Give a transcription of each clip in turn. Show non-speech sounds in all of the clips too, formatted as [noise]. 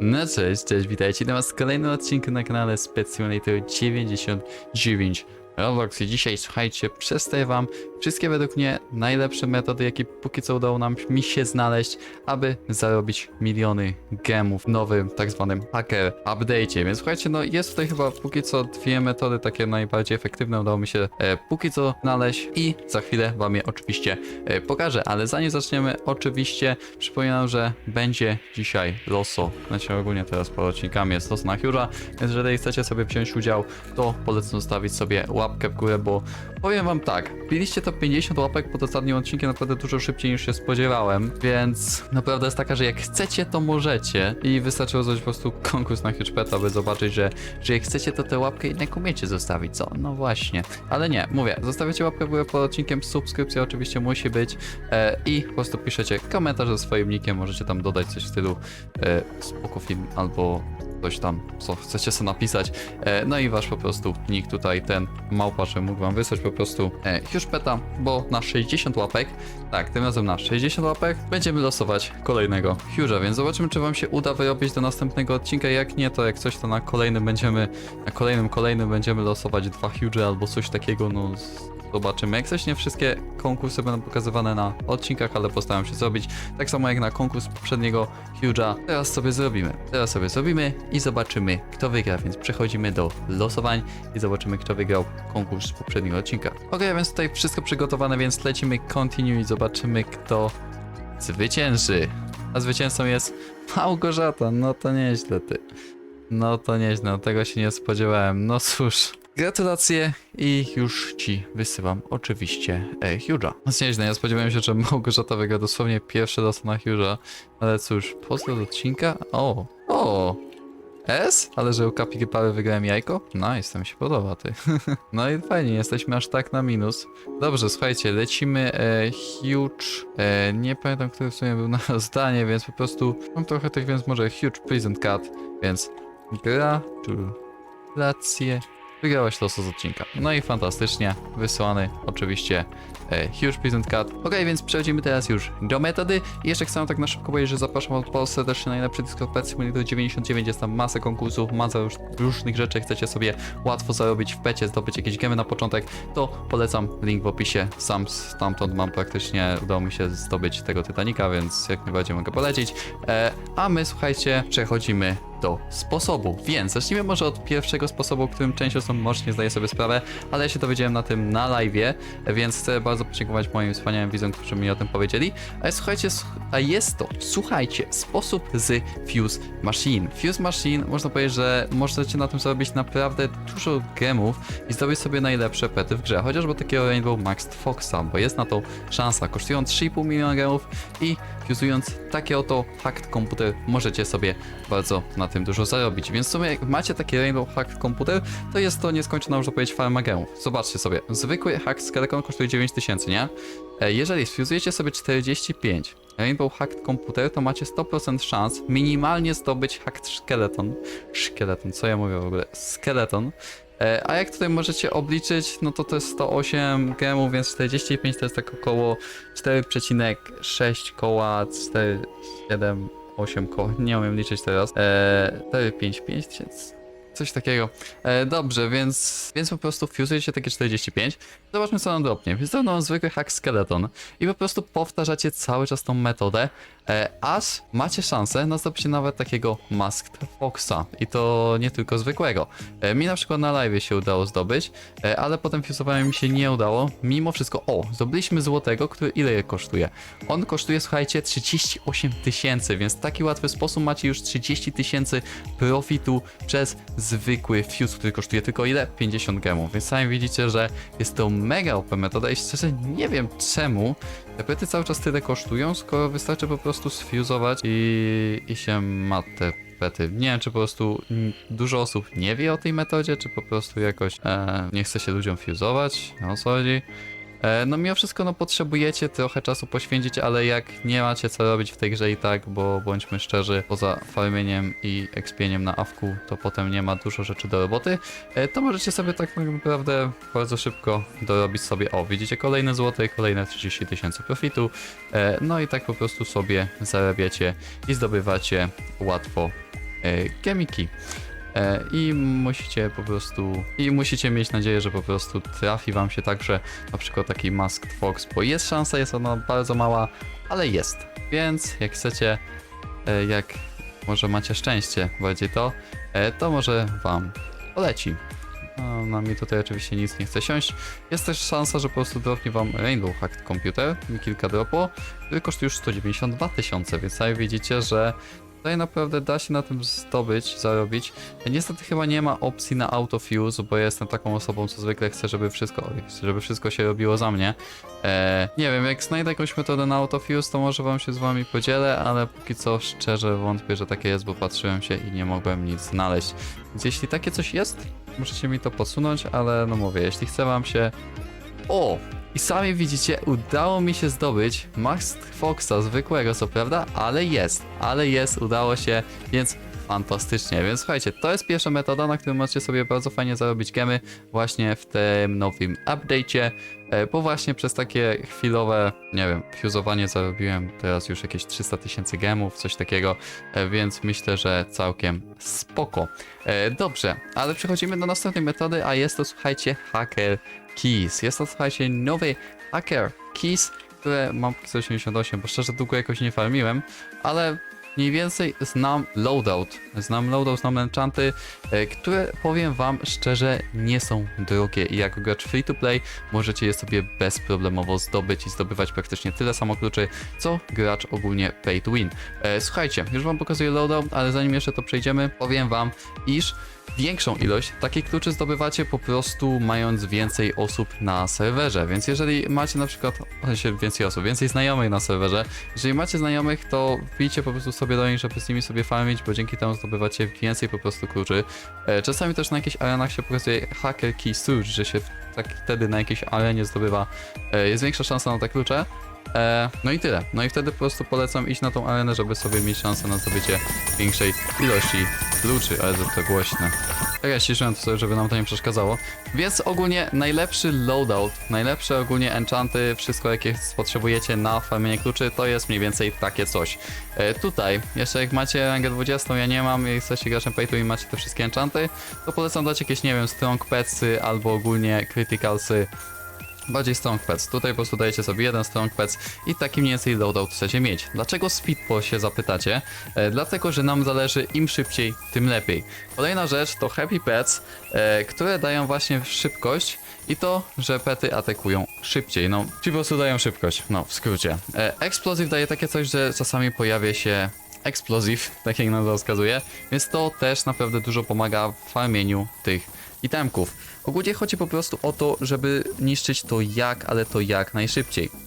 No cześć, cześć, witajcie na was w kolejnym odcinku na kanale Specjonator 99 Roblox. I dzisiaj słuchajcie, przedstawię wam wszystkie według mnie najlepsze metody, jakie póki co udało nam mi się znaleźć, aby zarobić miliony gemów w nowym tak zwanym hacker update'cie. Więc słuchajcie, no jest tutaj chyba póki co dwie metody takie najbardziej efektywne udało mi się e, póki co znaleźć i za chwilę wam je oczywiście e, pokażę, ale zanim zaczniemy oczywiście przypominam, że będzie dzisiaj loso, znaczy ogólnie teraz po odcinkami jest los na Hura, więc jeżeli chcecie sobie wziąć udział, to polecam zostawić sobie łapkę w górę, bo powiem wam tak, biliście to 50 łapek pod ostatnim odcinkiem naprawdę dużo szybciej niż się spodziewałem, więc naprawdę jest taka, że jak chcecie, to możecie i wystarczyło zrobić po prostu konkurs na HugePet, aby zobaczyć, że, że jak chcecie, to tę łapkę jednak umiecie zostawić, co? No właśnie, ale nie, mówię, zostawiacie łapkę w górę pod odcinkiem, subskrypcja oczywiście musi być e, i po prostu piszecie komentarz ze swoim nickiem, możecie tam dodać coś w stylu e, spoko film albo coś tam, co chcecie sobie napisać. E, no i wasz po prostu nick tutaj, ten małpacze mógł wam wysłać po prostu e, Hughpeta, bo na 60 łapek, tak, tym razem na 60 łapek będziemy losować kolejnego Hugh'a, więc zobaczymy, czy wam się uda wyrobić do następnego odcinka. Jak nie, to jak coś, to na kolejnym będziemy, na kolejnym, kolejnym będziemy losować dwa Hugh'y albo coś takiego, no Zobaczymy. Jak coś nie wszystkie konkursy będą pokazywane na odcinkach, ale postaram się zrobić tak samo jak na konkurs poprzedniego Huge'a. Teraz sobie zrobimy. Teraz sobie zrobimy i zobaczymy kto wygra, więc przechodzimy do losowań i zobaczymy kto wygrał konkurs z poprzedniego odcinka. Ok, więc tutaj wszystko przygotowane, więc lecimy continue i zobaczymy kto zwycięży. A zwycięzcą jest Małgorzata, no to nieźle ty. No to nieźle, no tego się nie spodziewałem. No cóż, gratulacje i już ci wysyłam oczywiście e, Huge'a. No nieźle, ja spodziewałem się, że Małgorzata wygra dosłownie pierwsze los na Huge'a, ale cóż, pozdro odcinka? O, o, S? Ale że u Kapi Pały wygrałem jajko? Nice, to mi się podoba, ty. [laughs] no i fajnie, jesteśmy aż tak na minus. Dobrze, słuchajcie, lecimy e, huge. E, nie pamiętam, który w sumie był na [laughs] zdanie, więc po prostu mam trochę tych, więc może huge present cut, więc gratulacje. Wygrałaś losu z odcinka. No i fantastycznie, wysłany oczywiście e, Huge Present Cut. Ok, więc przechodzimy teraz już do metody. I jeszcze chcę tak na szybko powiedzieć, że zapraszam od Polsce też najlepszy Discord Pet Simulator 99. Jest tam masę konkursów, masa już różnych rzeczy. Chcecie sobie łatwo zarobić w pecie, zdobyć jakieś gemy na początek, to polecam link w opisie. Sam stamtąd mam praktycznie, udało mi się zdobyć tego Titanica, więc jak najbardziej mogę polecić. E, a my, słuchajcie, przechodzimy do sposobu. Więc zacznijmy może od pierwszego sposobu, którym część osób nie zdaje sobie sprawę, ale ja się dowiedziałem na tym na live'ie, więc chcę bardzo podziękować moim wspaniałym widzom, którzy mi o tym powiedzieli. A słuchajcie, a jest to, słuchajcie, sposób z Fuse Machine. Fuse Machine, można powiedzieć, że możecie na tym zarobić naprawdę dużo gemów i zdobyć sobie najlepsze pety w grze, chociażby takiego Rainbow Max Foxa, bo jest na to szansa. Kosztują 3,5 miliona gemów i fuzując takie oto hacked komputer możecie sobie bardzo na tym dużo zarobić. Więc w sumie jak macie taki Rainbow Hack komputer, to jest to nieskończona, można powiedzieć, farma gemów. Zobaczcie sobie, zwykły hack Skeleton kosztuje 9000, nie? E, Jeżeli sfuzujecie sobie 45 Rainbow Hacked komputer, to macie 100% szans minimalnie zdobyć Hacked Skeleton. Szkieleton, co ja mówię w ogóle? Skeleton. E, A jak tutaj możecie obliczyć, no to to jest 108 gemów, więc 45 to jest tak około 4,6 koła, 4, 7, 8 koła, nie umiem liczyć teraz. Eee, 4, 5, 5 tysięcy. Coś takiego. E, dobrze, więc, więc po prostu fuzujecie takie 45. Zobaczmy co nam dropnie. Jest to no, zwykły hack skeleton. I po prostu powtarzacie cały czas tą metodę, e, aż macie szansę na zdobycie nawet takiego Masked Foxa. I to nie tylko zwykłego. E, mi na przykład na live się udało zdobyć, e, ale potem fuzowałem mi się nie udało. Mimo wszystko, o, zdobyliśmy złotego, który ile je kosztuje? On kosztuje, słuchajcie, 38 tysięcy, więc w taki łatwy sposób macie już 30 tysięcy profitu przez zwykły fuse, który kosztuje tylko ile? 50 gemów. Więc sami widzicie, że jest to mega OP metoda i szczerze nie wiem czemu te pety cały czas tyle kosztują, skoro wystarczy po prostu sfuzować i, i się ma te pety. Nie wiem, czy po prostu dużo osób nie wie o tej metodzie, czy po prostu jakoś e, nie chce się ludziom fuzować, o co chodzi. E, No mimo wszystko no potrzebujecie trochę czasu poświęcić, ale jak nie macie co robić w tej grze i tak, bo bądźmy szczerzy, poza farmieniem i expieniem na awku, to potem nie ma dużo rzeczy do roboty, e, to możecie sobie tak naprawdę bardzo szybko dorobić sobie, o widzicie kolejne złote, kolejne 30 tysięcy profitu, e, no i tak po prostu sobie zarabiacie i zdobywacie łatwo gemiki. E, I musicie po prostu. I musicie mieć nadzieję, że po prostu trafi wam się także na przykład taki Masked Fox, bo jest szansa, jest ona bardzo mała, ale jest. Więc jak chcecie, e, jak może macie szczęście bardziej to, e, to może wam poleci. No, na mnie tutaj oczywiście nic nie chce siąść. Jest też szansa, że po prostu dropnie wam Rainbow Hacked Computer, mi kilka dropo, który kosztuje już 192 tysiące, więc sami widzicie, że tutaj naprawdę da się na tym zdobyć, zarobić. Niestety chyba nie ma opcji na autofuse, bo jestem taką osobą, co zwykle chce, żeby wszystko, żeby wszystko się robiło za mnie. Eee, nie wiem, jak znajdę jakąś metodę na autofuse, to może wam się z wami podzielę, ale póki co szczerze wątpię, że takie jest, bo patrzyłem się i nie mogłem nic znaleźć. Więc jeśli takie coś jest, możecie mi to podsunąć, ale no mówię, jeśli chce wam się... O! I sami widzicie, udało mi się zdobyć Max Foxa zwykłego, co prawda, ale jest, ale jest, udało się, więc fantastycznie. Więc słuchajcie, to jest pierwsza metoda, na którą możecie sobie bardzo fajnie zarobić gemy właśnie w tym nowym update'cie, e, bo właśnie przez takie chwilowe, nie wiem, fuzowanie zarobiłem teraz już jakieś 300 tysięcy gemów, coś takiego, e, więc myślę, że całkiem spoko. E, Dobrze, ale przechodzimy do następnej metody, a jest to, słuchajcie, Hacker Keys. Jest to, słuchajcie, nowy Hacker Keys, które mam 188, bo szczerze długo jakoś nie farmiłem, ale mniej więcej znam loadout. Znam loadout, znam enchanty, e, które powiem wam szczerze nie są drogie i jako gracz free to play możecie je sobie bezproblemowo zdobyć i zdobywać praktycznie tyle samo kluczy, co gracz ogólnie pay to win. E, słuchajcie, już wam pokazuję loadout, ale zanim jeszcze to przejdziemy, powiem wam, iż większą ilość takich kluczy zdobywacie po prostu mając więcej osób na serwerze, więc jeżeli macie na przykład więcej osób, więcej znajomych na serwerze, jeżeli macie znajomych, to wbijcie po prostu sobie do nich, żeby z nimi sobie farmić, bo dzięki temu zdobywacie więcej po prostu kluczy. E, Czasami też na jakichś arenach się pokazuje hacker key search, że się tak wtedy na jakiejś arenie zdobywa, e, jest większa szansa na te klucze. E, no i tyle. No i wtedy po prostu polecam iść na tą arenę, żeby sobie mieć szansę na zdobycie większej ilości kluczy, ale to głośne. Tak ja ściszyłem to sobie, żeby nam to nie przeszkadzało. Więc ogólnie najlepszy loadout, najlepsze ogólnie enchanty, wszystko jakie potrzebujecie na farmienie kluczy, to jest mniej więcej takie coś. E, tutaj, jeszcze jak macie rangę 20, ja nie mam i jesteście graczem paytu i macie te wszystkie enchanty, to polecam dać jakieś, nie wiem, strong petsy albo ogólnie criticalsy, bardziej strong pets. Tutaj po prostu dajecie sobie jeden strong pets i taki mniej więcej loadout chcecie mieć. Dlaczego speedpo się zapytacie? E, dlatego, że nam zależy im szybciej, tym lepiej. Kolejna rzecz to happy pets, e, które dają właśnie szybkość i to, że pety atakują szybciej. No, ci po prostu dają szybkość, no w skrócie. E, Explosive daje takie coś, że czasami pojawia się Explosive, [laughs] tak jak nazwa wskazuje, więc to też naprawdę dużo pomaga w farmieniu tych itemków. Ogólnie chodzi po prostu o to, żeby niszczyć to jak, ale to jak najszybciej.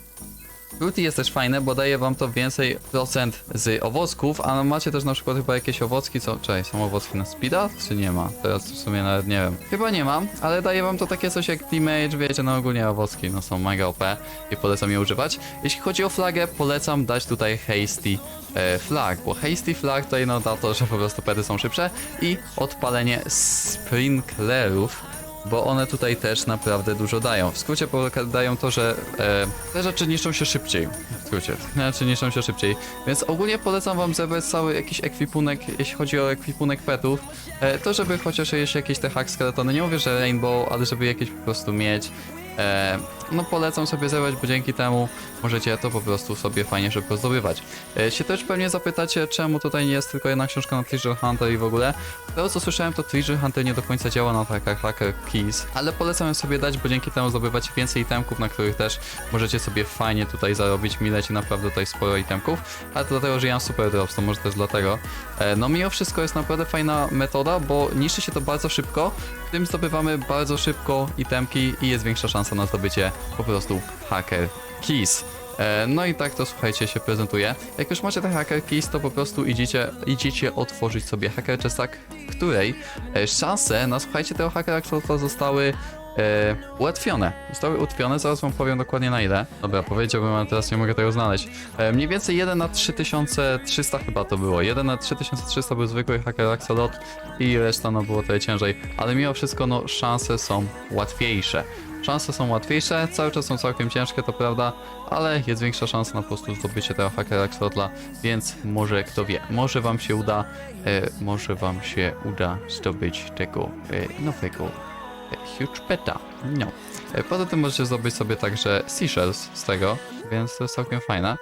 Fruity jest też fajne, bo daje wam to więcej procent z owocków, a macie też na przykład chyba jakieś owocki, co... Czekaj, są owocki na speeda? Czy nie ma? Teraz w sumie nawet nie wiem. Chyba nie mam, ale daje wam to takie coś jak damage, wiecie, no ogólnie owocki, no są mega OP i polecam je używać. Jeśli chodzi o flagę, polecam dać tutaj hasty e, flag, bo hasty flag tutaj no da to, że po prostu pety są szybsze i odpalenie sprinklerów bo one tutaj też naprawdę dużo dają. W skrócie dają to, że e, te rzeczy niszczą się szybciej. W skrócie, te rzeczy niszczą się szybciej. Więc ogólnie polecam wam zebrać cały jakiś ekwipunek, jeśli chodzi o ekwipunek petów, e, to żeby chociaż jeszcze jakieś te hack skeletony, nie mówię, że rainbow, ale żeby jakieś po prostu mieć. E, no polecam sobie zebrać, bo dzięki temu możecie to po prostu sobie fajnie szybko zdobywać. E, się też pewnie zapytacie, czemu tutaj nie jest tylko jedna książka na Treasure Hunter i w ogóle. To co słyszałem, to Treasure Hunter nie do końca działa na takach hacker keys, ale polecam ją sobie dać, bo dzięki temu zdobywacie więcej itemków, na których też możecie sobie fajnie tutaj zarobić. Mi naprawdę tutaj sporo itemków, ale to dlatego, że ja mam super drops, to może też dlatego. E, no mimo wszystko jest naprawdę fajna metoda, bo niszczy się to bardzo szybko, tym zdobywamy bardzo szybko itemki i jest większa szansa na zdobycie po prostu hacker keys. E, No i tak to słuchajcie się prezentuje. Jak już macie te hacker keys, to po prostu idziecie, idziecie otworzyć sobie hacker chestak, której e, szanse na słuchajcie tego hackera to zostały e, ułatwione. Zostały ułatwione, zaraz wam powiem dokładnie na ile. Dobra, powiedziałbym, ale teraz nie mogę tego znaleźć. E, mniej więcej 1 na 3300 chyba to było. 1 na 3300 był zwykły hacker axolot i reszta no było trochę ciężej, ale mimo wszystko no szanse są łatwiejsze. Szanse są łatwiejsze, cały czas są całkiem ciężkie, to prawda, ale jest większa szansa na po prostu zdobycie tego hakera Axolotla, więc może kto wie, może wam się uda, e, może wam się uda zdobyć tego e, nowego e, huge peta. No. E, poza tym możecie zdobyć sobie także seashells z tego, więc to jest całkiem fajne.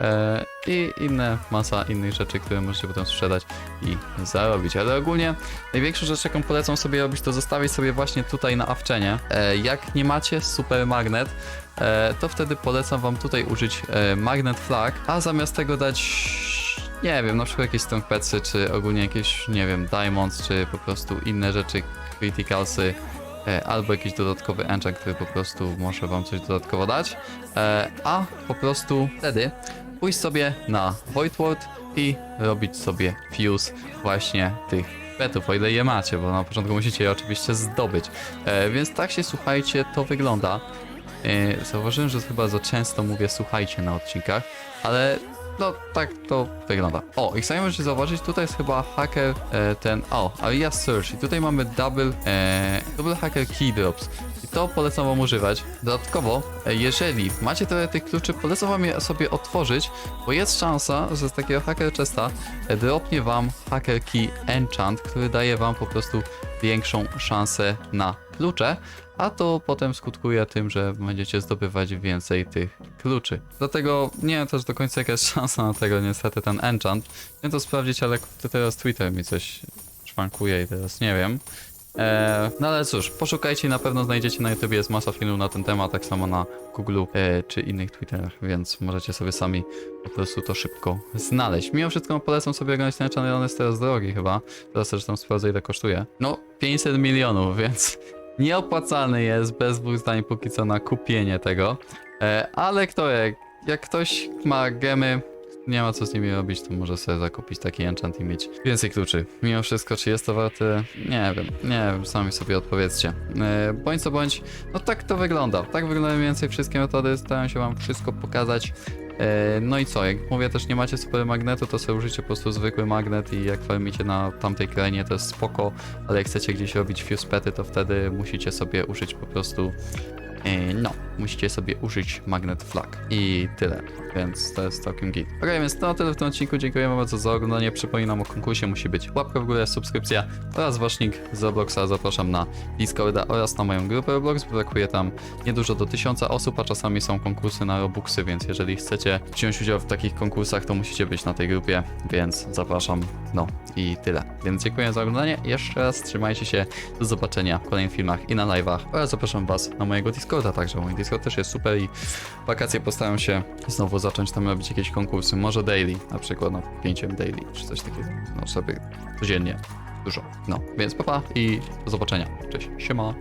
E, I inne, masa innych rzeczy, które możecie potem sprzedać i zarobić. Ale ogólnie największą rzecz, jaką polecam sobie robić, to zostawić sobie właśnie tutaj na awczenie. E, jak nie macie super magnet, e, to wtedy polecam wam tutaj użyć magnet flag, a zamiast tego dać nie wiem, na przykład jakieś petsy, czy ogólnie jakieś, nie wiem, diamonds, czy po prostu inne rzeczy, criticalsy, albo jakiś dodatkowy enchant, który po prostu może wam coś dodatkowo dać, a po prostu wtedy pójść sobie na Void World i robić sobie fuse właśnie tych petów, o ile je macie, bo na początku musicie je oczywiście zdobyć. E, więc tak się, słuchajcie, to wygląda. E, zauważyłem, że chyba za często mówię słuchajcie na odcinkach, ale no tak to wygląda. O, i sami możecie zauważyć, tutaj jest chyba hacker e, ten, o, Aria Search i tutaj mamy double, e, double hacker key drops i to polecam wam używać. Dodatkowo, e, jeżeli macie trochę tych kluczy, polecam wam je sobie otworzyć, bo jest szansa, że z takiego hacker chesta e, dropnie wam hacker key enchant, który daje wam po prostu większą szansę na klucze, a to potem skutkuje tym, że będziecie zdobywać więcej tych kluczy. Dlatego nie wiem też do końca jaka jest [laughs] szansa na tego, niestety ten enchant. Chciałem to sprawdzić, ale teraz Twitter mi coś szwankuje i teraz nie wiem. Eee, no ale cóż, poszukajcie, na pewno znajdziecie na YouTube, jest masa filmów na ten temat, tak samo na Google e, czy innych Twitterach, więc możecie sobie sami po prostu to szybko znaleźć. Mimo wszystko polecam sobie oglądać ten channel, on jest teraz drogi chyba. Teraz tam sprawdzę ile kosztuje. No, 500 milionów, [laughs] więc nieopłacalny jest bez dwóch zdań póki co na kupienie tego. E, ale kto jak, jak ktoś ma gemy, nie ma co z nimi robić, to może sobie zakupić taki enchant i mieć więcej kluczy. Mimo wszystko, czy jest to warte? Nie wiem, nie wiem, sami sobie odpowiedzcie. E, bądź co bądź, no tak to wygląda. Tak wyglądają mniej więcej wszystkie metody, staram się wam wszystko pokazać. E, No i co, jak mówię też nie macie super magnetu, to sobie użycie po prostu zwykły magnet i jak farmicie na tamtej krainie to jest spoko, ale jak chcecie gdzieś robić fuse pety, to wtedy musicie sobie użyć po prostu e, no, musicie sobie użyć magnet flag i tyle, więc to jest całkiem git. Ok, więc to na tyle w tym odcinku, dziękujemy bardzo za oglądanie, przypominam o konkursie, musi być łapka w górę, subskrypcja oraz wasznik z Robloxa, zapraszam na Discorda oraz na moją grupę Roblox, brakuje tam niedużo do 1000 osób, a czasami są konkursy na Robuxy, więc jeżeli chcecie wziąć udział w takich konkursach, to musicie być na tej grupie, więc zapraszam, no i tyle. Więc dziękuję za oglądanie, jeszcze raz trzymajcie się, do zobaczenia w kolejnych filmach i na live'ach. Oraz zapraszam was na mojego Discorda także, mój Discord też jest super i wakacje postaram się znowu zacząć tam robić jakieś konkursy, może daily, na przykład na 5 daily, czy coś takiego, no sobie codziennie, dużo, no, więc papa i do zobaczenia, cześć, siema.